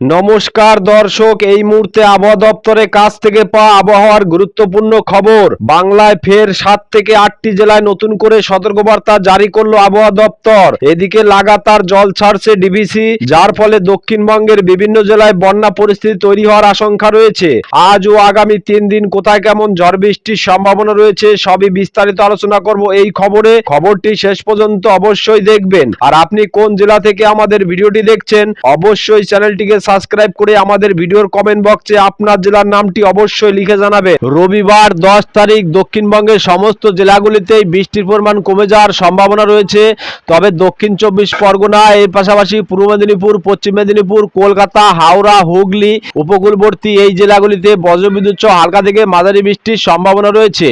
নমস্কার দর্শক, এই মুহূর্তে আবহাওয়া দপ্তরের কাছ থেকে পাওয়া আবহাওয়ার গুরুত্বপূর্ণ খবর। বাংলায় ফের সাত থেকে আটটি জেলায় নতুন করে সতর্কবার্তা জারি করল আবহাওয়া দপ্তর। এদিকে লাগাতার জল ছাড়ছে ডিভিসি যার ফলে দক্ষিণবঙ্গের বিভিন্ন জেলায় বন্যা পরিস্থিতি তৈরি হওয়ার আশঙ্কা রয়েছে। আজ ও আগামী তিন দিন কোথায় কেমন ঝড় বৃষ্টির সম্ভাবনা রয়েছে, সবই বিস্তারিত আলোচনা করব এই খবরে। খবরটি শেষ পর্যন্ত অবশ্যই দেখবেন। আর আপনি কোন জেলা থেকে আমাদের ভিডিওটি দেখছেন, অবশ্যই চ্যানেলটিকে সাবস্ক্রাইব করে আমাদের ভিডিওর কমেন্ট বক্সে আপনার জেলার নামটি অবশ্যই লিখে জানাবে রবিবার দশ তারিখ দক্ষিণবঙ্গের সমস্ত জেলাগুলিতেই বৃষ্টির পরিমাণ কমে যাওয়ার সম্ভাবনা রয়েছে। তবে দক্ষিণ চব্বিশ পরগনা, এর পাশাপাশি পূর্ব মেদিনীপুর, পশ্চিম মেদিনীপুর, কলকাতা, হাওড়া, হুগলি, উপকূলবর্তী এই জেলাগুলিতে বজ্রবিদ্যুৎ সহ হালকা থেকে মাঝারি বৃষ্টির সম্ভাবনা রয়েছে।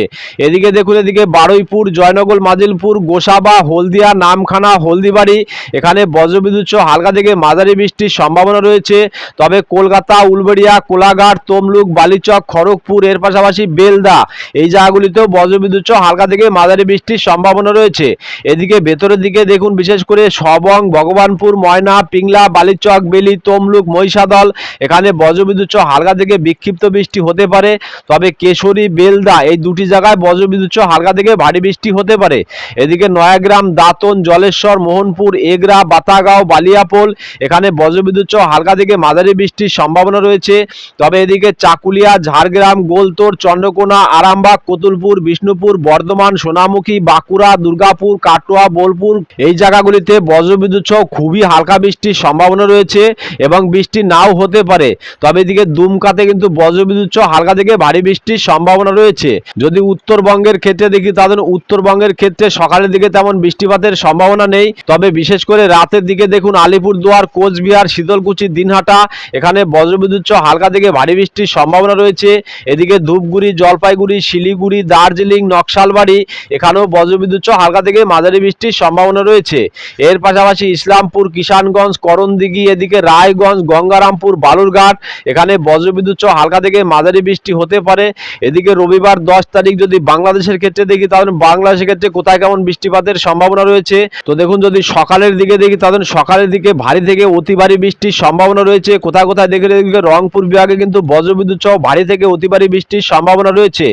এদিকে দেখুন এদিকে বারুইপুর, জয়নগর, মাজিলপুর, গোসাবা, হলদিয়া, নামখানা, হলদিবাড়ি, এখানে বজ্রবিদ্যুৎ সহ হালকা থেকে মাঝারি বৃষ্টির সম্ভাবনা রয়েছে। তবে কলকাতা, উলবেড়িয়া, কোলাঘাট, তমলুক, বালিচক, খড়গপুর, এর পাশাপাশি বেলদা। এই জায়গাগুলিতেও বজ্রবিদ্যুৎ হালকা থেকে মাঝারি বৃষ্টির সম্ভাবনা রয়েছে। এদিকে ভেতরের দিকে দেখুন, বিশেষ করে সবং, ভগবানপুর, ময়না, পিংলা, বালিচক, বেলি, তমলুক, মহিষাদল, এখানে বজ্রবিদ্যুৎ হালকা থেকে বিক্ষিপ্ত বৃষ্টি হতে পারে। তবে কেশরী, বেলদা এই দুটি জায়গায় বজ্রবিদ্যুৎ হালকা থেকে ভারী বৃষ্টি হতে পারে। এদিকে নয়াগ্রাম, দাঁতন, জলেশ্বর, মোহনপুর, এগরা, বাতাগাঁও, বালিয়াপোল, এখানে বজ্রবিদ্যুৎ হালকা থেকে মাঝারি বৃষ্টির সম্ভাবনা রয়েছে। তবে এদিকে চাকুলিয়া, ঝাড়গ্রাম, গোলতোর, চন্দ্রকোনা, আরামবাগ, কতুলপুর, বিষ্ণুপুর, বর্ধমান, সোনামুখী, বাঁকুড়া, দুর্গাপুর, কাটোয়া, বোলপুর এই জায়গাগুলিতে বজ্রবিদ্যুৎ সহ খুবই হালকা বৃষ্টির সম্ভাবনা রয়েছে এবং বৃষ্টি নাও হতে পারে। তবে এদিকে দুমকাতে কিন্তু বজ্রবিদ্যুৎ সহ হালকা থেকে ভারী বৃষ্টির সম্ভাবনা রয়েছে। যদি উত্তরবঙ্গের ক্ষেত্রে দেখি তাদের উত্তরবঙ্গের ক্ষেত্রে সকালের দিকে তেমন বৃষ্টিপাতের সম্ভাবনা নেই। তবে বিশেষ করে রাতের দিকে দেখুন আলিপুরদুয়ার, কোচবিহার, শীতলকুচি, দিনহাটা এখানে বজ্রবিদ্যুৎ সহ হালকা থেকে ভারী বৃষ্টির সম্ভাবনা রয়েছে। এদিকে ধূপগুড়ি, জলপাইগুড়ি, শিলিগুড়ি, দার্জিলিং, নকশালবাড়ি, এখানেও বজ্রবিদ্যুৎ সহ হালকা থেকে মাঝারি বৃষ্টির সম্ভাবনা রয়েছে। এর পাশাপাশি ইসলামপুর, কিষানগঞ্জ, করণদিঘি, এদিকে রায়গঞ্জ, গঙ্গারামপুর, বালুরঘাট, এখানে বজ্রবিদ্যুৎ সহ হালকা থেকে মাঝারি বৃষ্টি হতে পারে। এদিকে রবিবার দশ তারিখ যদি বাংলাদেশের ক্ষেত্রে দেখি, তাহলে বাংলাদেশের ক্ষেত্রে কোথায় কেমন বৃষ্টিপাতের সম্ভাবনা রয়েছে? তো দেখুন, যদি সকালের দিকে দেখি, তাহলে সকালের দিকে ভারী থেকে অতি ভারী বৃষ্টির সম্ভাবনা রয়েছে, কোথায় কোথায় দেখে দেখে রংপুর বিভাগে কিন্তু বজ্রবিদ্যুৎ সহ ভারী থেকে অতি ভারী বৃষ্টির সম্ভাবনা রয়েছে।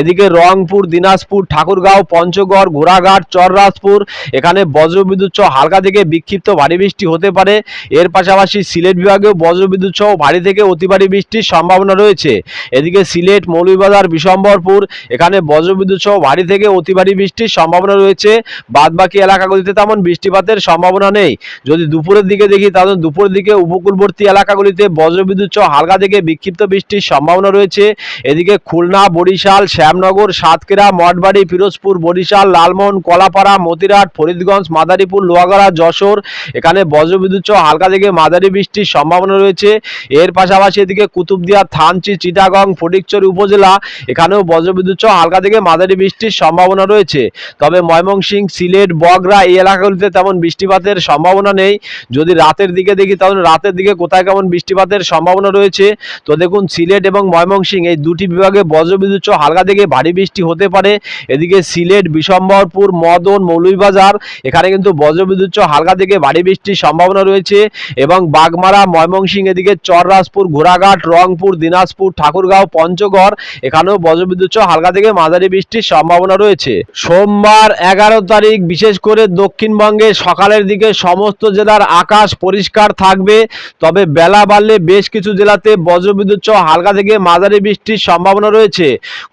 এদিকে রংপুর, দিনাজপুর, ঠাকুরগাঁও, পঞ্চগড়, ঘোড়াঘাট, চররাজপুর, এখানে বজ্রবিদ্যুৎ সহ হালকা থেকে বিক্ষিপ্ত ভারী বৃষ্টি হতে পারে। এর পাশাপাশি সিলেট বিভাগেও বজ্রবিদ্যুৎ সহ ভারী থেকে অতি ভারী বৃষ্টির সম্ভাবনা রয়েছে। এদিকে সিলেট, মৌলভীবাজার, বিশম্বরপুর, এখানে বজ্রবিদ্যুৎ সহ ভারী থেকে অতি ভারী বৃষ্টির সম্ভাবনা রয়েছে। বাদবাকি এলাকাগুলিতে তেমন বৃষ্টিপাতের সম্ভাবনা নেই। যদি দুপুরের দিকে দেখি, তাহলে দুপুরের দিকে উপকূলবর্তী এলাকাগুলিতে বজ্রবিদ্যুৎ সহ হালকা থেকে বিক্ষিপ্ত বৃষ্টির সম্ভাবনা রয়েছে। এদিকে খুলনা, বরিশাল, শ্যামনগর, সাতক্ষীরা, মঠবাড়ি ফিরোজপুর বরিশাল, লালমোহন, কলাপাড়া মতিরাট ফরিদগঞ্জ, মাদারীপুর, লোহাগড়া, যশোর, এখানে বজ্রবিদ্যুৎ সহ হালকা থেকে মাঝারি বৃষ্টির সম্ভাবনা রয়েছে। এর পাশাপাশি এদিকে কুতুবদিয়া, থানচি, চিটাগং ফটিকচুরি উপজেলা, এখানেও বজ্রবিদ্যুৎ সহ হালকা থেকে মাঝারি বৃষ্টির সম্ভাবনা রয়েছে। তবে ময়মনসিংহ, সিলেট বগরা এই এলাকাগুলিতে তেমন বৃষ্টিপাতের সম্ভাবনা নেই। যদি রাতের দিকে দেখি, তাহলে রাতের দিকে কোথায় কেমন বৃষ্টিপাতের সম্ভাবনা রয়েছে? তো দেখুন, সিলেট এবং ময়মনসিং এই দুটি বিভাগে বজ্রবিদ্যুৎ হালকা থেকে ভারী বৃষ্টি হতে পারে। এদিকে সিলেট, বিশম্বরপুর, মদন, মৌলভীবাজার, এখানে কিন্তু বজ্রবিদ্যুৎ হালকা থেকে ভারী বৃষ্টির সম্ভাবনা রয়েছে। এবং বাগমারা ময়মনসিং এদিকে চররাজপুর, ঘোড়াঘাট, রংপুর, দিনাজপুর, ঠাকুরগাঁও, পঞ্চগড়, এখানেও বজ্রবিদ্যুৎ হালকা থেকে মাঝারি বৃষ্টির সম্ভাবনা রয়েছে। সোমবার এগারো তারিখ, বিশেষ করে দক্ষিণবঙ্গে সকালের দিকে সমস্ত জেলার আকাশ পরিষ্কার থাকবে। তবে বেলা বাড়লে বেশ কিছু জেলাতে বজ্রবিদ্যুৎ সহ হালকা থেকে মাঝারি বৃষ্টির সম্ভাবনা রয়েছে।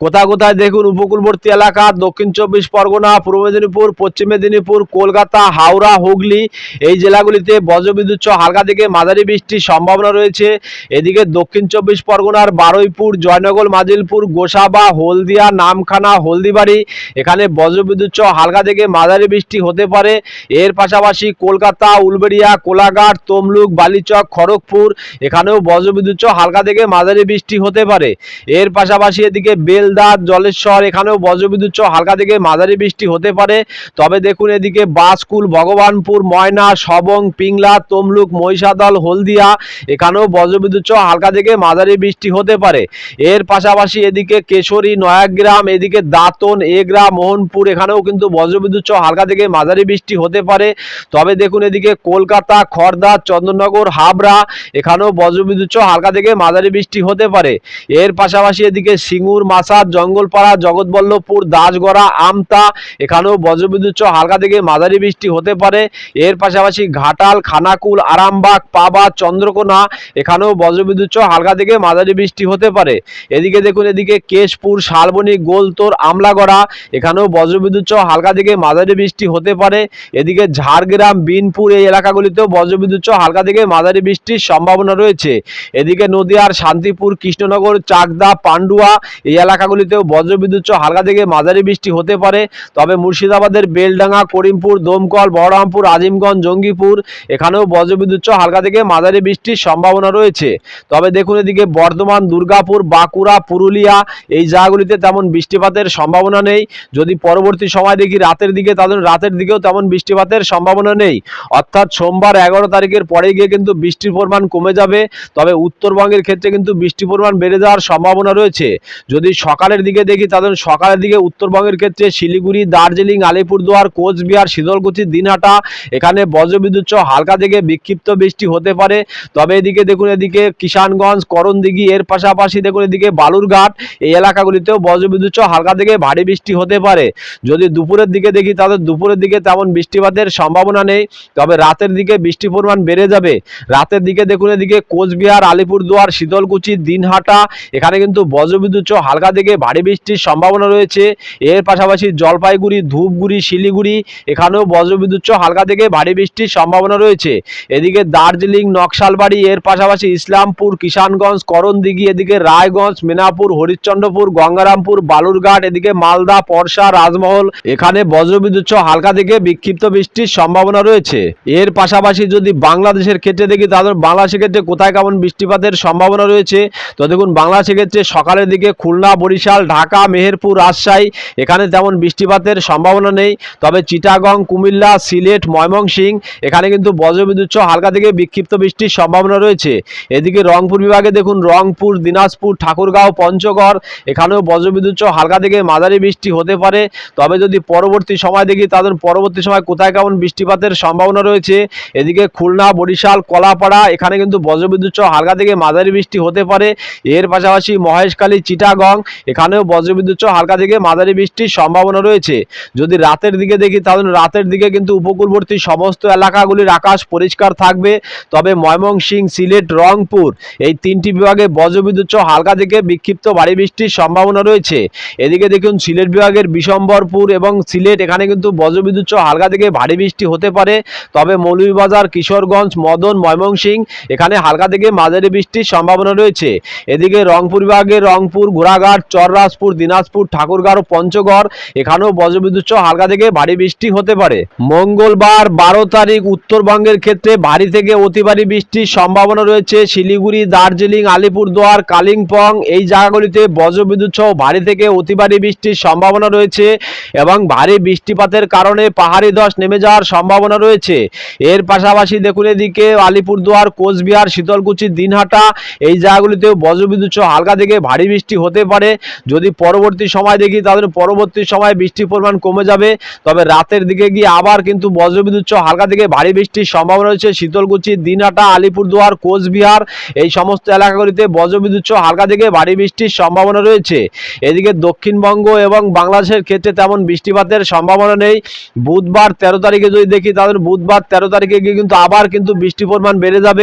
কোথায় কোথায় দেখুন উপকূলবর্তী এলাকা, দক্ষিণ চব্বিশ পরগনা, পূর্ব মেদিনীপুর, পশ্চিম মেদিনীপুর, কলকাতা, হাওড়া, হুগলি এই জেলাগুলিতে বজ্রবিদ্যুৎ সহ হালকা থেকে মাঝারি বৃষ্টির সম্ভাবনা রয়েছে। এদিকে দক্ষিণ চব্বিশ পরগনার বারুইপুর, জয়নগর, মাজিলপুর, গোসাবা, হলদিয়া, নামখানা, হলদিবাড়ি এখানে বজ্রবিদ্যুৎ সহ হালকা থেকে মাঝারি বৃষ্টি হতে পারে। এর পাশাপাশি কলকাতা, উলবেড়িয়া, কোলাঘাট, তমলুক, বালিচক খড়গপুর এখানেও বজ্রবিদ্যুৎ সহ হালকা থেকে মাঝারি বৃষ্টি হতে পারে। এর পাশাপাশি এদিকে বেলদা জলেশ্বর, এখানেও বজ্রবিদ্যুৎ সহ হালকা থেকে মাঝারি বৃষ্টি হতে পারে। তবে দেখুন এদিকে বাসকুল, ভগবানপুর, ময়না সবং পিংলা, তমলুক, মহিষাদল, হলদিয়া, এখানেও বজ্রবিদ্যুৎ সহ হালকা থেকে মাঝারি বৃষ্টি হতে পারে। এর পাশাপাশি এদিকে কেশরী, নয়াগ্রাম, এদিকে দাঁতন, এগরা, মোহনপুর, এখানেও কিন্তু বজ্রবিদ্যুৎ সহ হালকা থেকে মাঝারি বৃষ্টি হতে পারে। তবে দেখুন এদিকে কলকাতা খড়দা চন্দননগর, হাবড়া এখানেও বজ্রবিদ্যুৎ সহ হালকা থেকে মাঝারি বৃষ্টি হতে পারে। এর পাশাপাশি এদিকে সিঙ্গুর মাসাদ জঙ্গলপাড়া, জগৎবল্লভপুর, দাসগড়া, আমতা, এখানেও বজ্রবিদ্যুৎ সহ হালকা থেকে মাঝারি বৃষ্টি হতে পারে। এর পাশাপাশি ঘাটাল, খানাকুল, আরামবাগ, পাবা, চন্দ্রকোনা, এখানেও বজ্রবিদ্যুৎ সহ হালকা থেকে মাঝারি বৃষ্টি হতে পারে। এদিকে দেখুন, এদিকে কেশপুর, শালবনী, গোলতোর, আমলাগড়া, এখানেও বজ্রবিদ্যুৎ সহ হালকা থেকে মাঝারি বৃষ্টি হতে পারে। এদিকে ঝাড়গ্রাম, বিনপুর এই এলাকাগুলিতেও বজ্রবিদ্যুৎ সহ হালকা থেকে মাঝারি বৃষ্টির সম্ভাবনা রয়েছে। এদিকে নদিয়ার শান্তিপুর, কৃষ্ণনগর, চাকদা, পান্ডুয়া এই এলাকাগুলিতেও বজ্রবিদ্যুৎ হালকা থেকে মাঝারি বৃষ্টি হতে পারে। তবে মুর্শিদাবাদের বেলডাঙ্গা, করিমপুর, দমকল বহরমপুর আজিমগঞ্জ, জঙ্গিপুর এখানেও বজ্রবিদ্যুৎ হালকা থেকে মাঝারি বৃষ্টির সম্ভাবনা রয়েছে। তবে দেখুন এদিকে বর্ধমান, দুর্গাপুর, বাঁকুড়া, পুরুলিয়া এই জায়গাগুলিতে তেমন বৃষ্টিপাতের সম্ভাবনা নেই। যদি পরবর্তী সময় দেখি রাতের দিকে তাদের রাতের দিকেও তেমন বৃষ্টিপাতের সম্ভাবনা নেই। অর্থাৎ সোমবার এগারো তারিখের পরে গিয়ে কিন্তু বৃষ্টির পরিমাণ কমে যাবে, তবে উত্তরবঙ্গের ক্ষেত্রে কিন্তু বৃষ্টির পরিমাণ বেড়ে যাওয়ার সম্ভাবনা রয়েছে। যদি সকালের দিকে দেখি তাদের সকালের দিকে উত্তরবঙ্গের ক্ষেত্রে শিলিগুড়ি, দার্জিলিং, আলিপুরদুয়ার, কোচবিহার শীতলকুচি দিনহাটা, এখানে বজ্রবিদ্যুৎ সহ হালকা থেকে বিক্ষিপ্ত বৃষ্টি হতে পারে। তবে এদিকে দেখুন, এদিকে কিষানগঞ্জ, করণদিঘি, এর পাশাপাশি দেখুন, এদিকে বালুরঘাট, এই এলাকাগুলিতেও বজ্রবিদ্যুৎ সহ হালকা থেকে ভারী বৃষ্টি হতে পারে। যদি দুপুরের দিকে দেখি, তাহলে দুপুরের দিকে তেমন বৃষ্টিপাতের সম্ভাবনা নেই। তবে রাতের দিকে বৃষ্টির পরিমাণ বেড়ে যাবে। রাতের দিকে দেখুন, এদিকে কোচবিহার, আলিপুরদুয়ার, শীতলকুচি, দিনহাটা, এখানে কিন্তু বজ্রবিদ্যুৎ হালকা থেকে ভারী বৃষ্টির সম্ভাবনা রয়েছে। এর পাশাপাশি জলপাইগুড়ি, ধূপগুড়ি, শিলিগুড়ি, এখানেও বজ্রবিদ্যুৎ হালকা থেকে ভারী বৃষ্টির সম্ভাবনা রয়েছে। এদিকে দার্জিলিং, নকশালবাড়ি, এর পাশাপাশি ইসলামপুর, কিষানগঞ্জ, করণদিঘি, এদিকে রায়গঞ্জ, মেনাপুর, হরিশ্চন্দ্রপুর, গঙ্গারামপুর, বালুরঘাট, এদিকে মালদা, পরশা, রাজমহল, এখানে বজ্রবিদ্যুৎ হালকা থেকে বিক্ষিপ্ত বৃষ্টির সম্ভাবনা রয়েছে। এর পাশাপাশি যদি বাংলাদেশের ক্ষেত্রে দেখি, তাহলে বাংলাদেশের ক্ষেত্রে কোথায় কেমন বৃষ্টিপাতের সম্ভাবনা রয়েছে? তো দেখুন বাংলাদেশের ক্ষেত্রে সকালের দিকে খুলনা, বরিশাল, ঢাকা, মেহেরপুর, রাজশাহী, এখানে তেমন বৃষ্টিপাতের সম্ভাবনা নেই। তবে চিটাগং, কুমিল্লা, সিলেট ময়মনসিংহ এখানে কিন্তু বজ্রবিদ্যুৎ হালকা থেকে বিক্ষিপ্ত বৃষ্টির সম্ভাবনা রয়েছে। এদিকে রংপুর বিভাগে দেখুন, রংপুর, দিনাজপুর, ঠাকুরগাঁও, পঞ্চগড়, এখানেও বজ্রবিদ্যুৎ হালকা থেকে মাঝারি বৃষ্টি হতে পারে। তবে যদি পরবর্তী সময় দেখি, তাদের পরবর্তী সময় কোথায় কেমন বৃষ্টিপাতের সম্ভাবনা রয়েছে? এদিকে খুলনা, বরিশাল, কলাপাড়া এখানে কিন্তু বজ্রবিদ্যুৎ সহ হালকা থেকে মাঝারি বৃষ্টি হতে পারে। এর পাশাপাশি মহেশখালী, চিটাগং, এখানেও বজ্রবিদ্যুৎ সহ হালকা থেকে মাঝারি বৃষ্টির সম্ভাবনা রয়েছে। যদি রাতের দিকে দেখি, তাহলে রাতের দিকে কিন্তু উপকূলবর্তী সমস্ত এলাকাগুলির আকাশ পরিষ্কার থাকবে। তবে ময়মনসিংহ, সিলেট, রংপুর এই তিনটি বিভাগে বজ্রবিদ্যুৎ সহ হালকা থেকে বিক্ষিপ্ত ভারী বৃষ্টির সম্ভাবনা রয়েছে। এদিকে দেখুন, সিলেট বিভাগের বিশম্বরপুর এবং সিলেট এখানে কিন্তু বজ্রবিদ্যুৎ সহ হালকা থেকে ভারী বৃষ্টি হতে পারে। তবে মৌলভীবাজার, কিশোরগঞ্জ, মদন ময়মনসিংহ এখানে হালকা থেকে মাঝারি বৃষ্টির সম্ভাবনা রয়েছে। এদিকে রংপুর বিভাগের রংপুর, ঘোড়াঘাট, চররাজপুর, দিনাজপুর, ঠাকুরগাঁও, পঞ্চগড়, এখানেও বজ্রবিদ্যুৎ হালকা থেকে ভারী বৃষ্টি হতে পারে। মঙ্গলবার বারো তারিখ উত্তরবঙ্গের ক্ষেত্রে ভারী থেকে অতি ভারী বৃষ্টির সম্ভাবনা রয়েছে। শিলিগুড়ি, দার্জিলিং, আলিপুরদুয়ার, কালিম্পং এই জায়গাগুলিতে বজ্রবিদ্যুৎ সহ ভারী থেকে অতি ভারী বৃষ্টির সম্ভাবনা রয়েছে এবং ভারী বৃষ্টিপাতের কারণে পাহাড়ি ধস নেমে যাওয়ার সম্ভাবনা রয়েছে। এর পাশাপাশি দেখুন এদিকে আলিপুরদুয়ার কোচবিহার, শীতলকুচি, দিনহাটা, এই জায়গাগুলিতেও বজ্রবিদ্যুৎ সহ হালকা থেকে ভারী বৃষ্টি হতে পারে। যদি পরবর্তী সময় দেখি, তাহলে পরবর্তী সময় বৃষ্টির পরিমাণ কমে যাবে। তবে রাতের দিকে গিয়ে আবার কিন্তু বজ্রবিদ্যুৎ সহ হালকা থেকে ভারী বৃষ্টির সম্ভাবনা রয়েছে। শীতলকুচি, দিনহাটা, আলিপুরদুয়ার, কোচবিহার, এই সমস্ত এলাকাগুলিতে বজ্রবিদ্যুৎ সহ হালকা থেকে ভারী বৃষ্টির সম্ভাবনা রয়েছে। এদিকে দক্ষিণবঙ্গ এবং বাংলাদেশের ক্ষেত্রে তেমন বৃষ্টিপাতের সম্ভাবনা নেই। বুধবার তেরো তারিখে যদি দেখি, তাহলে বুধবার তেরো তারিখে গিয়ে কিন্তু আবার কিন্তু বৃষ্টির পরিমাণ বেড়ে যাবে।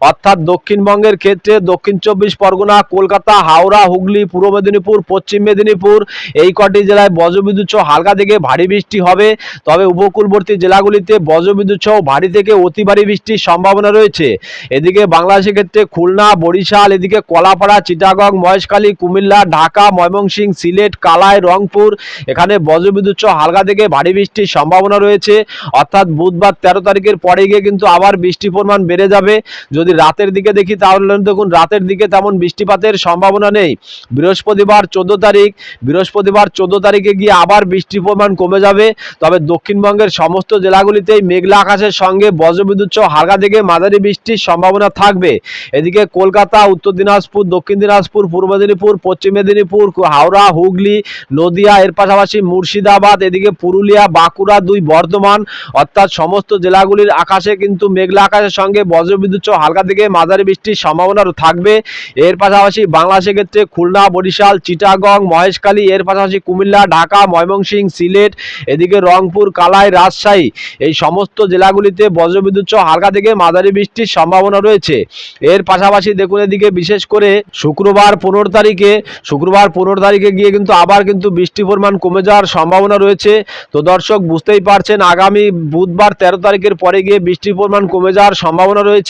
অর্থাৎ দক্ষিণবঙ্গের ক্ষেত্রে দক্ষিণ চব্বিশ পরগনা, কলকাতা, হাওড়া, হুগলি, পূর্ব মেদিনীপুর, পশ্চিম মেদিনীপুর, এই কটি জেলায় বজ্রবিদ্যুৎ সহ হালকা থেকে ভারী বৃষ্টি হবে। তবে উপকূলবর্তী জেলাগুলিতে বজ্রবিদ্যুৎ সহ ভারী থেকে অতি ভারী বৃষ্টির সম্ভাবনা রয়েছে। এদিকে বাংলাদেশের ক্ষেত্রে খুলনা, বরিশাল, এদিকে কলাপাড়া, চিটাগং, মহেশখালী, কুমিল্লা, ঢাকা, ময়মনসিংহ, সিলেট, কালাই, রংপুর, এখানে বজ্রবিদ্যুৎ সহ হালকা থেকে ভারী বৃষ্টির সম্ভাবনা রয়েছে। অর্থাৎ বুধবার তেরো তারিখের পরে গিয়ে কিন্তু আবার বৃষ্টির পরিমাণ বেড়ে যাবে। যদি রাতের দিকে দেখি তাহলে দেখুন, রাতের দিকে তেমন বৃষ্টিপাতের সম্ভাবনা নেই। বৃহস্পতিবার চোদ্দ তারিখ, বৃহস্পতিবার চোদ্দ তারিখে গিয়ে আবার বৃষ্টির পরিমাণ কমে যাবে। তবে দক্ষিণবঙ্গের সমস্ত জেলাগুলিতেই মেঘলা আকাশের সঙ্গে বজ্রবিদ্যুৎ সহ হালকা থেকে মাঝারি বৃষ্টির সম্ভাবনা থাকবে। এদিকে কলকাতা, উত্তর দিনাজপুর, দক্ষিণ দিনাজপুর, পূর্ব মেদিনীপুর, পশ্চিম মেদিনীপুর, হাওড়া, হুগলি, নদিয়া, এর পাশাপাশি মুর্শিদাবাদ, এদিকে পুরুলিয়া, বাঁকুড়া দুই বর্ধমান, অর্থাৎ সমস্ত জেলাগুলির আকাশে কিন্তু মেঘলা আকাশের সঙ্গে বজ্রবিদ্যুৎ সহ হালকা থেকে মাঝারি বৃষ্টির সম্ভাবনা থাকবে। এর পাশাপাশি বাংলাদেশের ক্ষেত্রে খুলনা, বরিশাল, চিটাগং, মহেশখালী, এর পাশাপাশি কুমিল্লা, ঢাকা, ময়মনসিংহ, সিলেট, এদিকে রংপুর, কালাই, রাজশাহী, এই সমস্ত জেলাগুলিতে বজ্রবিদ্যুৎ হালকা থেকে মাঝারি বৃষ্টির সম্ভাবনা রয়েছে। এর পাশাপাশি দেখুন এদিকে বিশেষ করে শুক্রবার পনেরো তারিখে, শুক্রবার পনেরো তারিখে গিয়ে কিন্তু আবার কিন্তু বৃষ্টির পরিমাণ কমে যাওয়ার সম্ভাবনা রয়েছে। তো দর্শক, বুঝতেই পারছেন, আগামী বুধবার তেরো তারিখের পরে গিয়ে বৃষ্টির পরিমাণ কমে যাওয়ার সম্ভাবনা রয়েছে।